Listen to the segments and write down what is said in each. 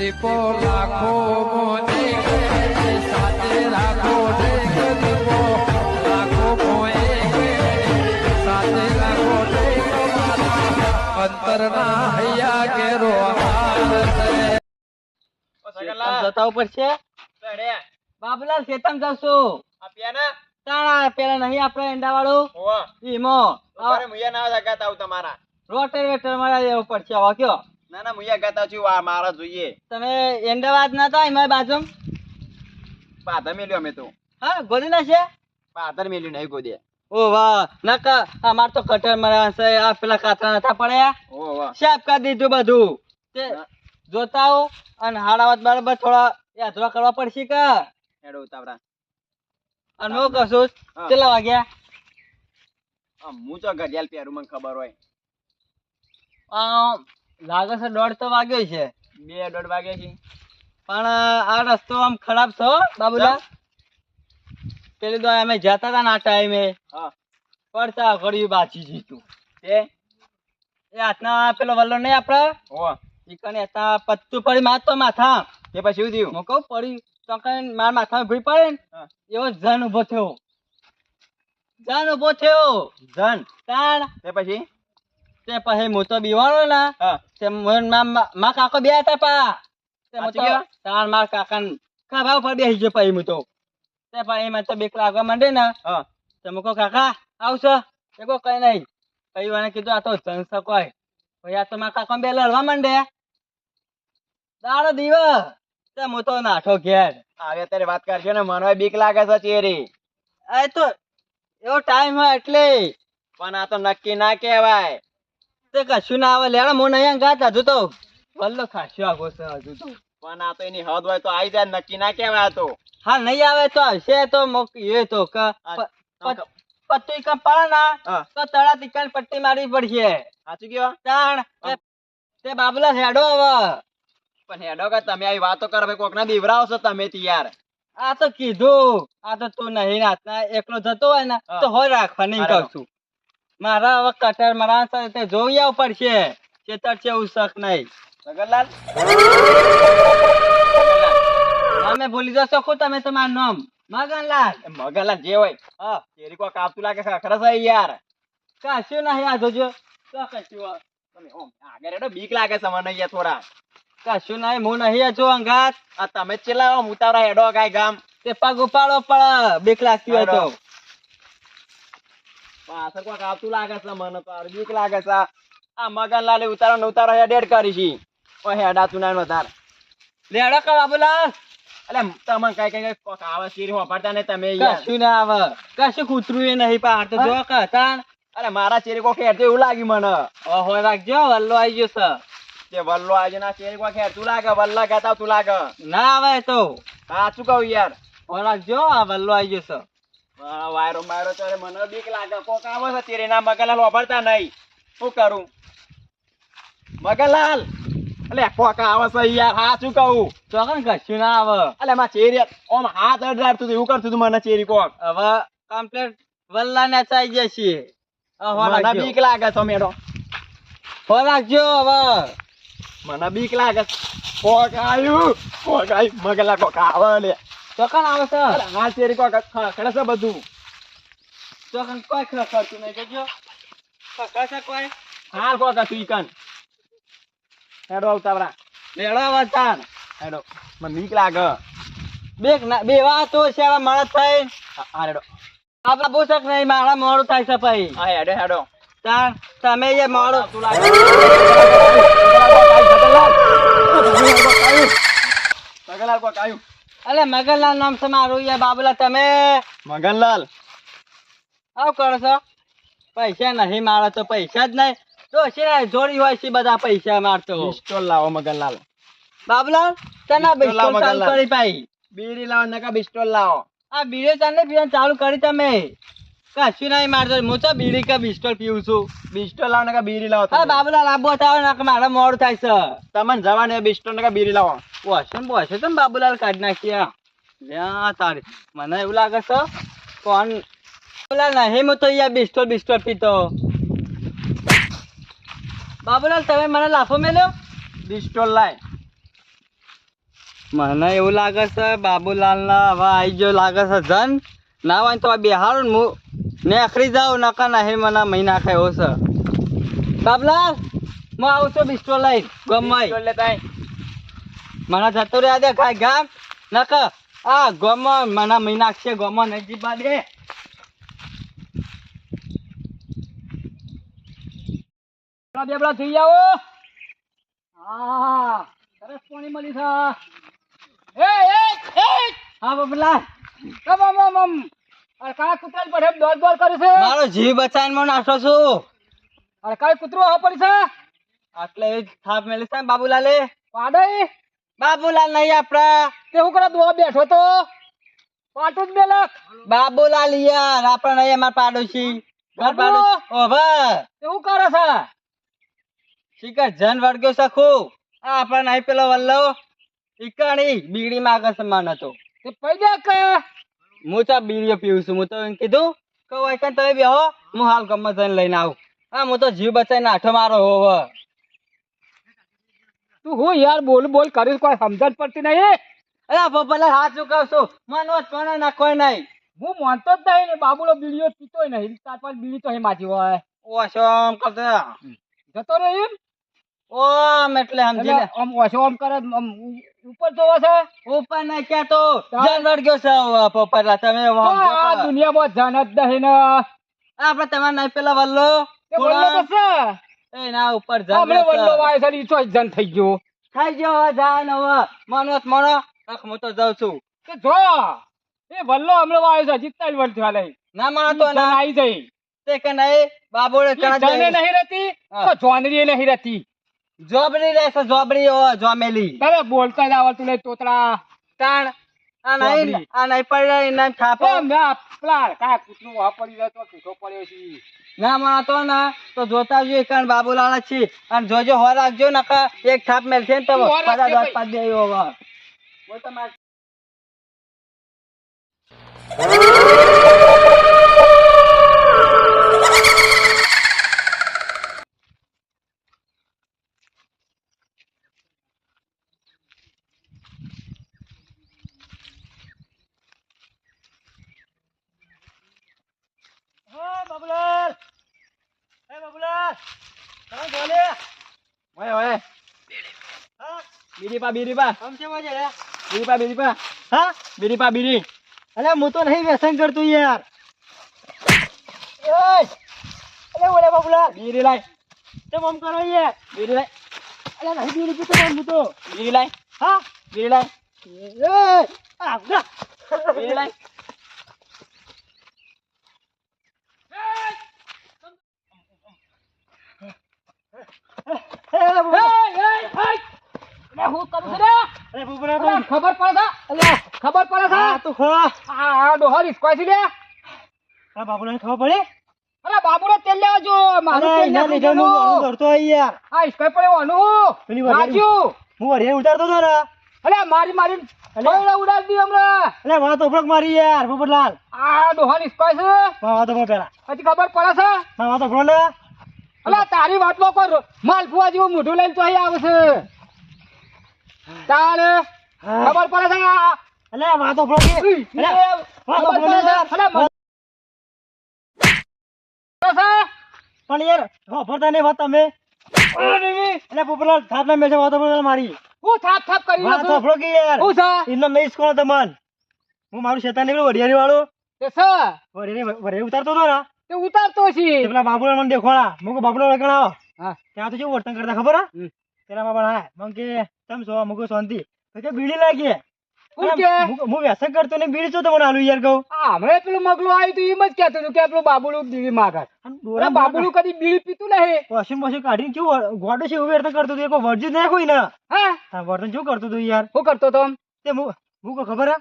દીપો લાખો મોને સાથે રાખો દીપો લાખો મોએ સાથે રાખો અંતરના હૈયા ઘેરો હાર છે. શેતાન જતા ઉપર છે? બાબુલાલ શેતાન જાવ તાણા પેલા નહીં આપડે એંડા વાળું ઈમો. રોટર વેટર મળ્યા હવે કયો. તમે એંડાવાદ ના હતા એમાં બાજુ હા ગોદી ના છે ઓ વાહ નકા અમાર તો કટર મરા છે આ પેલા કાતરા નતા પડ્યા? સાફ કરી દીધું બધું. તે જોતા આવો અને હાડાવત બરાબર થોડા યાત્રા કરવા પડશે કે? અને હું કશું હા. કેટલા વાગ્યા? હું તો ઘડિયાળ પહેરું મને ખબર હોય. લાગે છે દોઢ તો વાગ્યો છે. બે દોઢ વાગ્યા છે. પણ આ રસ્તો આમ ખરાબ છો બાબુલા. પેલી તો અમે જતા હતા ના ટાઈમે પડતા ઘડી બાચી જીતું. એ? એ હાથના પેલો વલ્લો નહીં આપડે હો હતા પત્તું પડી મારતો માથા. એ પછી શું થયું? હું પડી. તો કઈ માર માથામાં ભૂઈ પડે ને એવો જન ઊભો થયો. જન ઊભો થયો. જન? તાણ. એ પછી? તે પછી હું તો બીવાનો ના. તે મા- કાકો બે હતા પા. તાર માર કાકા ખભા ઉપર બેસી ગયો પછી હું તો. તે પછી મને તો બીક લાગવા માંડે ને. હા. તે મું કહું કાકા આવશો? એ કો કઈ નહીં. પછી મને કીધું આ તો જનસ હોય. ભાઈ આ તો મારા કાકા બે લડવા માંડે. દાડો દિવસ. તે હું તો નાઠો ઘેર. આવે અત્યારે વાત કરજો ને મને બીક લાગે છે ચેરી. આ તો એવો ટાઈમ હોય એટલે. પણ આ તો નક્કી ના કહેવાય. તે કશું ના આવે લેડા હું નહીં ગાતા હજુ તો વલ્લો ખાસ્યો આગો છે હજુ તો. પણ આ તો એની હદ હોય તો આવી જાય નક્કી ના કહેવાય તો. હા નહીં આવે તો હશે તો એ તો પત્તું કા પડે ના તો તળા તિકાન પટ્ટી મારવી પડશે. સાચું કેવા તાણ તે- બાબલા હેડો હવે. પણ હેડો કે તમે આવી વાતો કરો ભાઈ કોકના બીવરાવો છો તમે યાર. આ તો કીધું. આ તો તું નહીં નાચના એકલો જતો હોય ને તો હોય રાખવાની નહીં કહું છું મારા હવે કટર મારા તે જોઈ આવ પડશે. ચેતર છે એવું શક નહીં. જગનલાલ તમે ભૂલી જશો ખો તમે તમારું નામ. મગનલાલ. મગનલાલ જે હોય. હા ચેરી કો કાપતું લાગે ખરા છે યાર. કશું નહીં આ જોજો. તો કશું તમે ઓમ આગળ હેડો બીક લાગે છે મને થોડા. કશું નહીં હું નહીં છું અંગાત. આ તમે ચેલા ઉતાવળા હેડો કાંઈ ગામ. તે પગ ઉપાડો પણ બીક લાગતી હોય તો. પાછળ કોક આવતું લાગે છે મને તો બીક લાગે છે. આ મગનલાલે ઉતારો ને ઉતારો હેડેડ કરી છે. ઓ હેડાતું ના તાર લેડો કા બાબુલાલ અલે તમને કઈ કઈ કોક આવે ચીરી હોપાડતા ને તમે કશું ના આવે. કશું કૂતરું એ નહીં પાર તો જો કા અરે મારા ચેરી કોક હેડતું એવું લાગ્યું મને. ઓહો રાખજો વલ્લો આવી ગયો છે. તે વલ્લો આજે ના ચેરી કોક હેડતું લાગે વલ્લા કહેતા તું લાગે. ના આવે તો. સાચું કહું યાર? રાખજો આ વલ્લો આવી ગયો વાયરો માયરો તો મને બીક લાગે. કોક આવે છે ચેરી ના મગનલાલ વાપરતા નહીં. શું કરું? મગનલાલ અલે કોક આવે છે યાર સાચું કહું? ચોકન કશું ના આવે? અલે માં ચેરી ઓમ હાથ અડાડતું હતું એવું કરતું હતું મને ચેરી કોક. હવે કમ્પ્લેટ વલ્લા ને ચાઈ જશે મને બીક લાગે છે મેડો હો રાખજો હવે. મને બીક લાગે. કોક આવ્યું કોક આવ્યું. મગલા કોક આવે લે. ચોકન આવે છે હા તેરી કોક ખડે છે બધું ચોકન કોઈ ખરખરતું નહીં જોજો છે કોઈ હતું ઈ કન હેડો આવતાવરા લેડો હવે હેડો મને લાગે બેક બે બે વાતો છે હવે મળત થઈ હા હા, હેડો પૂછક નહીં મારા મોડું થાય છે પછી હા હેડો હેડો તાણ તમે એ મોડું તું લાગે અલે મગનલાલ નામ છે મારું બાબુલા તમે? મગનલાલ. આવ કરો છો? પૈસા નહીં મારે તો પૈસા જ નહીં. તો છે જોડી હોય છે બધા પૈસા મારતો પિસ્તોલ લાવો મગનલાલ. બાબુલાલ તને પિસ્તોલ ચાલુ કરી પાઈ બીડી લાવો નકા પિસ્તોલ લાવો. આ બીડી ચાલે પીવાનું ચાલુ કરી તમે. કશું નહીં મારતો હું તો બીડી કે બિસ્ટોલ પીવું છું. બિસ્ટોલ લાવો ને બીડી લાવો હા બાબુલા આબો બતાવો ને મારે મોડ થાય છે. તમને જવાને બિસ્ટોલ ને બીડી લાવો? બોશે બોશે તમે બાબુલાલ કાઢી નાખ્યા લ્યા તારી. મને એવું લાગે છે કોણ બાબુલાલ નહીં હું તો અહીંયા બિસ્ટોલ બિસ્ટોલ પીતો. બાબુલાલ તમે મને લાફો મેલ્યો? બિસ્ટોલ લાય. મને એવું લાગે છે બાબુલાલ ના હવે આવી ગયો લાગે છે જન. ના હોય તો બિહાર બેહારું ને હું નેખરી જાઉં નકા નહીં મને મહી નાખે એવો છે. બાબલા હું આવું છું બિસ્ટો લઈ ગમાઈ મને જતો રહ્યા દે ખાઈ ગામ. નકા આ ગમો મને મહિના છે ગમો નહીં જીબા દે બેબડા થઈ જાઓ હા. સરસ પાણી મળી છે. એ એ હા બાબુલાલ. કમ આમ આમ આમ અરે કાળા કૂતરા પર દોડ દોડ કરે છે? મારો જીવ બચાવીને મને નાખો છું? અરે કાળું કૂતરું હા પડી છે? આટલે થાપ મેલે છે બાબુલાલે? પાડે? બાબુલાલ નહીં આપડા તે હું કરે દો બેઠો તો? પાટું જ મેલક. બાબુલાલ યાર આપણા નહીં અમાર પાડોશી. ઘર પાડો ઓ ભાઈ! તે હું કરે છે? શીખર જન વર્ગ્યો સખું આ આપણા નહીં પેલો વલ્લો ઈકાણી બીડી માગે સમાન હતો. તો તે પૈ દે કે? હું ચા બીડીઓ પીવું છું હું તો એમ કીધું કે કે તમે બેહો હું હાલ ગમત જઈને લઈને આવું. હા હું તો જીવ બચાવીને આઠો મારો હોવ. તું હું યાર બોલ બોલ કરીશ કોઈ સમજણ પડતી નહીં અરે બાબુલાલ હાથ ચુકાવ છું મનો જ ના કોઈ નહીં. હું માનતો જ નહીં ને બીડીઓ પીતો નહીં ચાર પાંચ બીડી તો અહીં માજી હોય. ઓશો આમ કરતો જતો રહ્યો એમ? ઓમ એટલે સમજી લે. આમ ઓછો આમ કરે ઉપર જોવે છે? ઉપર ના ક્યાં તો? જાનવર ગયો છે પોપટલા તમે આ દુનિયા દુનિયામાં જાનત જ નહીં ને. આપડે તમારે નહીં પેલા વલ્લો. વલ્લો તો એ ના ઉપર જન હમણાં વલ્લો વાય છે ને ઈ ચોય જન થઈ ગયો. થઈ ગયો જાન જાય હવે. મનોત મનો. આખ હું તો જાઉં છું. કે જો એ વલ્લો હમણાં વાય છે જીતતા વર્ષ ચાલે ના મનો તો ના. આવી જઈ તે કે નહીં બાબુડે કણા જને નહીં રહેતી. તો જોનરી નહીં રહેતી. જોબરી રહેશે જોબડી ઓ જોમેલી તારે બોલતા જ આવડતું નહીં તોતરા. તાણ આ નહીં આ નહીં પડે એના થાપો ના પેલા કા કૂતરું વાહ પડી જાય તો કીધો પડ્યો છે. ના મનો તો ના તો જોતા જોઈએ કારણ બાબુલાલ જ છે અને જોજો હો રાખજો નકા એક થાપ મેલશે ને તો પાછા ભાઈ. પાડી દે હવે. બોલ તમારે બાબુલાલ એ બાબુલાલ તમે બોલે ઓય ઓય હા બીડી પા બીડી પા આમ છે મજે રે બીડી પા બીડી પા હા બીડી પા બીડી હું તો નહીં વ્યસન કરતો યાર એય ઓલે બાબુલાલ બીડી લાય તેમ આમ કરો યાર બીડી લાય અલે નહીં બીડી પીતો પણ તો બીડી લાય હા બીડી લાય એય આ ના બીડી લાય એ બાબુલાલ અલે હું કરું છું અરે બુબરા ખબર પડે છે? અલે ખબર પડે છે? હા તું ખો આ આ ડોહર ઈસકોય છે લે. આ બાબુલાને ખબર પડે? અલે બાબુનો તેલ લેવા જો. મારું તેલ એના નાખી હું દેવાનું. કરતો યાર. આ ઈસકોય પડે વાનું પેલી વરિયાળી- રાજુ હું વરિયાળી ઉતારતો હતો ને. અલે. મારી ઉડાડી દી હમણાં એટલે વાત ઉપડક મારી યાર પોપટલાલ આ ડોહર ઈસકોય છે? વાત તો પેલા. હજી ખબર પડે છે? વાત ભરો ને અલે તારી વાતમાં કોઈ માલપુઆ જેવું મોઢું લઈને તો અહીં આવે છે. તારે ખબર પડે છે અલે વાતો ઉઈ, અલે, વાતો છે. અલે. પણ યાર વાપરતા નહીં વાત તમે. અલે પોપલા થાપ ના મેસે વાતો તો મારી. હું થાપ થાપ કરી રહ્યો છું. વાતો યાર. હું છે? ઇનો મેસ કોણ તમન હું મારું શેતાન નીકળ્યું વરિયાળી વાળો. એ છે? વડિયારી વરિયાળી ઉતારતો તો ના? તે ઉતારતો છે. પેલા બાબુલા મને દેખોળા મુકો બાબુલા વળગણ હા. ત્યાં તો કેવું વર્તન કરતા ખબર હા. પેલા બાબા હા મને કે તમ છો? મુકો શાંતિ. કે બીડી લાગી હું વ્યસન કરતો ને બીડી છો તમને આલુ યાર કહું? હમણાં પેલું મગલું આવ્યું તું એમ જ કહેતો હતું કે પેલું બાબુલું બીડી માગત બાબુલું કદી બીડી પીતું નહીં. વોશિંગ મશીન કાઢીને કેવું ગોડો છે એવું વર્તન કરતો હતો કોઈ વર્જ્યું જ કોઈ ને હા. વર્તન શું કરતો તું યાર? શું કરતો તો? તે હું હું કહું ખબર હા?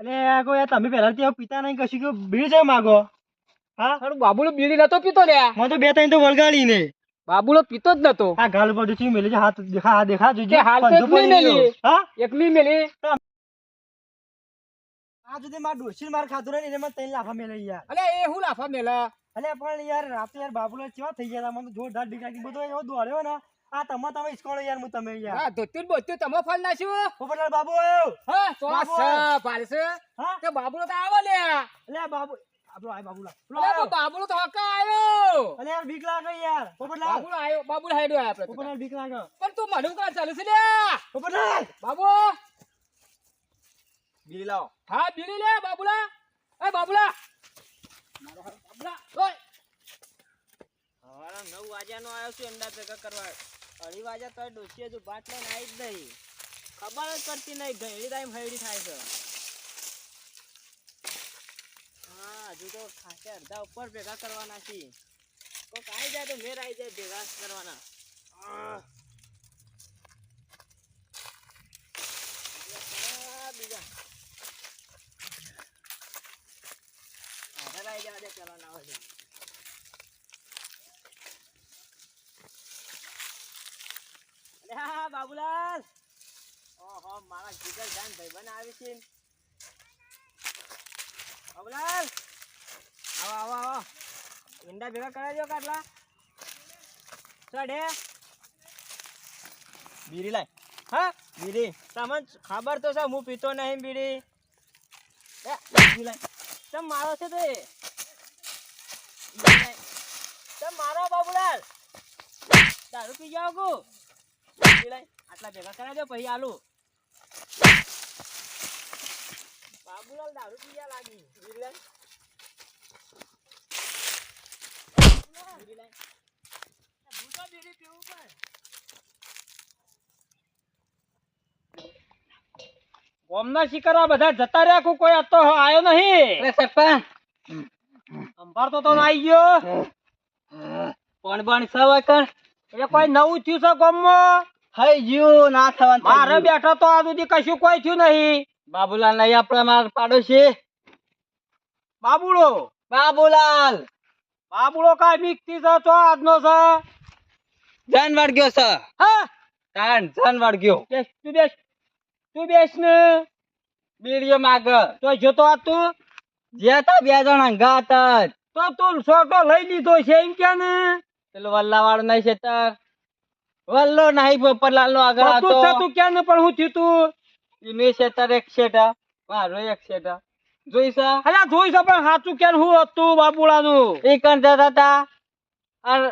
એટલે કોઈ તમે પહેલા પિતા નહીં કશું કે બીડી છે માગો. હા? બાબુ બીડી નતો પીતો લે મને તો બે ત્રણ તો વળગાડી ને. બાબુલો પીતો જ નતો. આ ગાલ બધું ચી મેલી હાથ દેખા હાથ દેખા જોજે. હાલ તો ગયો. મેલી. હા? એકલી મેલી. આ સુધી માર ડોશી માર ખાધું ને એને મને તૈન લાફા મેલે યાર. અલે એ હું લાફા મેલા? અલે પણ યાર રાતે યાર બાબુલો કેવા થઈ ગયા મને જોરદાર બીક લાગી બધો એવો દોડ્યો ને. આ તમે તમે ઈસ્કોળો યાર હું તમે યાર. હા ધોતું બોતું તમે ફળ નાખ્યું? પોપટલાલ બાબુ આવ્યો હા તો બાબુ. હા? તે બાબુલો તો આવો લે અલે બાબુ આપણો આય બાબુલા. પણ બાબુલો તો હકા આયો. અરે યાર બીક લાગે યાર. પોપટલાલ બાબુલો આયો બાબુલો હાડ્યો આયા આપણે પોપટલાલ બીક લાગે. પણ તું મને કા ચાલે છે લે પોપટલાલ બાબુ બીડી લાવ. હા બીડી લે બાબુલા. એ બાબુલા. બાબુલા ઓય. હવારે નવ વાગ્યાનો આવ્યો છું અંડા ભેગા કરવા. અઢી વાગ્યા તો ડોસીએ જો ભાત લઈને આવી જ નહીં. ખબર જ પડતી નહીં ઘણી ટાઈમ હૈડી થાય છે. હા હજુ તો ખાસે અડધા ઉપર ભેગા કરવાના છે કોક આવી જાય તો મેર આવી જાય ભેગા કરવાના. બીજા. આવી જવા પેલા ના હોય અરે હા બાબુલાલ. ઓહો મારા જીગર જાન બન આવી છે. બાબુલાલ. આવો આવો આવો. ઈંડા ભેગા કરાવજો કાટલા ચડે. બીડી લાય. હા? બીડી. તમને ખબર તો છે હું પીતો નહીં બીડી. એ, બીડી લાય. તમ મારો છે તો? લાય. મારો બાબુલાલ? દારૂ પી જાઓ ગુ બીડી લાય. આટલા ભેગા કરાવજો પછી આલુ. બાબુલાલ દારૂ પી ગયા લાગી. બીડી લાય. બીડી લાય. હું બીડી પીવું પણ ગોમના શિકારવા બધા જતા રહ્યા કુ કોઈ આતો તો આયો નહીં. સરપંચ અંભારતો તો આવી ગયો. પણ બણ સવા કણ એટલે કોઈ નવું થયું છે ગોમમાં? હઈ ગયું ના થવાનું મારે બેઠો તો આ સુધી કશું કોઈ થયું નહીં. બાબુલાલ નહીં આપણા માર પાડોશી. બાબુડો બાબુલાલ. બાબુડો કઈ બીકથી છે તો આજનો છે? જાનવર ગયો છે. હા? તાન જાનવર ગયો. બેસ તું બેસ તું બેસ ને. બીડીઓ માગ. તો જોતો આ તું? જેતા બે જણા ગાત તો તું છોટો લઈ લીધો છે એમ કે ને? પેલો વલ્લા વાળો નહીં છે તાર. વલ્લો નહીં પોપરલાલ નો આગળ તું તું કે ને પણ હું થયું તું? એનું છે તાર એક શેટા મારો એક શેટા જોઈ છે અલ્યા જોઈ પણ સાચું કે હું હતું બાબુડાનું એ કણ જતા તા અને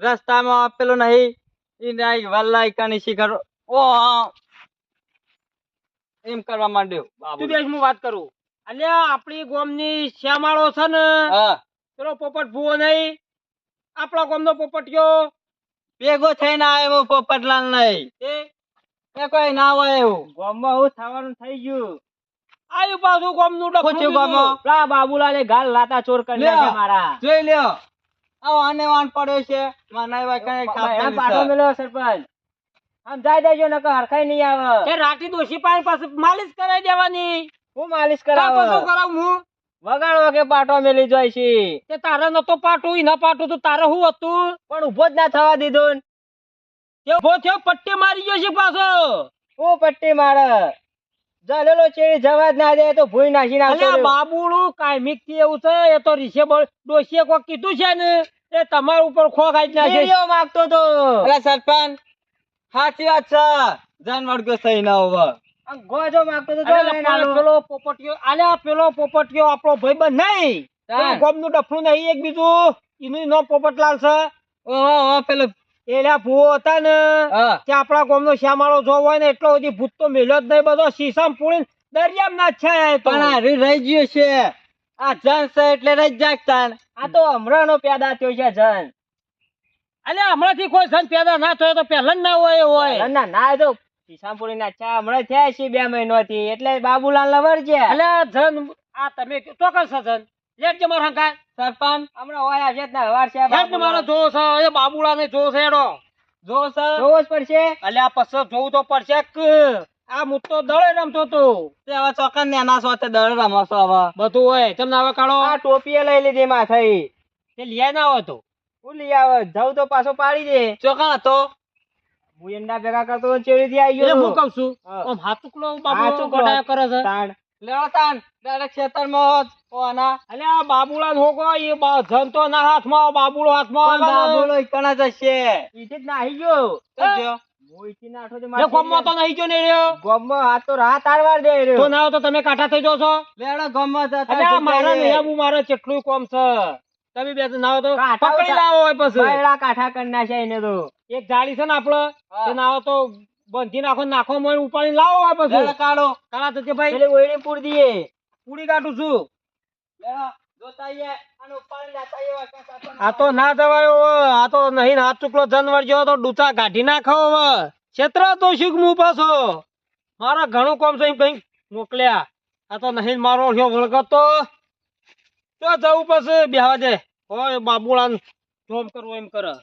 રસ્તામાં પેલો નહીં. ઈ નહીં વલ્લા કણી શિખર. ઓ એમ કરવા માંડ્યો તું બેસ હું વાત કરું. અલ્યા આપણી ગોમની શ્યામાળો છે ને પેલો પોપટ ભૂવો નહીં આપણા ગોમનો પોપટિયો ભેગો થઈને આવ્યો પોપટલાલ નહીં એ? એ કોઈ ના હોય એવું. ગોમમાં હું થવાનું થઈ ગયું. આયુ પાછું ડખું પૂછ્યું દીધું. ગોમમાં? પેલા બાબુલાલે ગાલ લાતા ચોર કરી લ્યો. મારા. જોઈ લ્યો. આવો આને વાન પડ્યો છે. માનાય એવા કઈ એમ પાટો મેલો સરપંચ. આમ જાય દેજો નકર હરખાઈ નહીં આવે. એ રાતી દોશી પાણી પાસે માલિશ કરાવી દેવાની. હું માલિશ કરાવ? શું કરાવું હું? વગાડ વગે પાટો મેલી જાય છે. તે તારે નતો પાટું ઈ ન પાટું તો તારે હું હતું? પણ ઊભો જ ના થવા દીધો. ને ઊભો થયો પટ્ટી મારી ગયો છે પાછો. હું પટ્ટી મારે? જલેલો ચેડી જવા જ ના દે તો ભૂઈ નાખી નાખતો બાબુડું કાયમિકથી એવું છે? એ તો રિસેબલ ડોશીએ કોક કીધું છે ને એ તમારા ઉપર ખો ખાઈ નાખે. નાખે માંગતો તો. અલા સરપંચ સાચી વાત છે. જાનવર ગયો સહી ના હોવા. ગોજો માંગતો તો પેલો પોપટીયો આલ્યા પેલો પોપટીયો આપણો ભાઈબંધ નહીં. ગોમનું ડફલું નહીં એક બીજું. એનું નો પોપટલાલ છે. ઓહો ઓહો પેલો એલા ભૂવો હતા ને કે આપણા ગામનો શ્યામાળો જોવો હોય ને એટલો બધી ભૂત તો મેલ્યો જ નહીં બધો શીશમ પૂરી દરિયામાં ના છાયા પણ હારી રહી ગયો છે. આ જન છે એટલે રહી જ જાગતા આ તો હમણાંનો પેદા થયો છે જન. અલે હમણાંથી કોઈ જન પેદા ના થયો તો પહેલા જ ના હોય હોય. ના ના તો શીશામપુરી ના ચા હમણાં થયા છે બે મહિનો થી એટલે બાબુલાલ ને છે. અલે જન આ તમે ચોક્કસ જન. લેટ જે મારા સરપંચ. હમણાં હોય છે ને હવાર વાર છે હેડ મારો જોવો છે એ બાબુલા ને જોવો છે એડો જો સર જોવો જ પડશે? અલે આ પછી જોવું તો પડશે કે આ હું તો દળે રમતો તો તે હવે ચોકન નેના સાથે દળે રમશો હવે. બધું હોય. તમને હવે કાઢો આ ટોપી લઈ લીધી માં થઈ. તે લઈ ના આવે તો. હું લઈ આવે? જાઉં તો પાછો પાડી દે. ચોકન હતો. હું એંડા ભેગા કરતો ચેડી થી આવી ગયો. હું કહું છું. આમ હાથુકલો. બાબુ. ગોડાયો કરે છે. તાણ. લેવા ડાયરેક્ટ ખેતરમાં ઓના અલે આ બાબુલા હોકો એ બા- ના હાથમાં બાબુલો હાથમાં બાબુલો? ઈકણા જશે. ઈથી જ નાહી ગયો. જો. હું? ઈથી નાઠો તો એ મારે કેટલું કોમ છે. તમે બે ના તો કાંઠા પકડી લાવો પછી. કાઠા કરી નાખ્યા એને તો. એક જાળી છે ને આપડે હા. તે ના હોય તો બંધી નાખો નાખો મને ઉપાડી લાવો પછી કાઢો. કાળા તો ભાઈ એટલે ઓયડી પૂરી દીએ પૂરી કાઢું છું. આ તો ના જવાય આ તો નહીં હાથ ચૂકલો જનવર જેવો તો ડૂચા કાઢી નાખો હવે. ક્ષેત્ર તો શીખ હું પાછો. મારા ઘણું કોમ છે કઈ મોકલ્યા. આ તો નહીં મારો છો વળગતો. તો જવું પછી બેહવા દે. હોય બાબુળાન જોબ કરવો એમ કરે.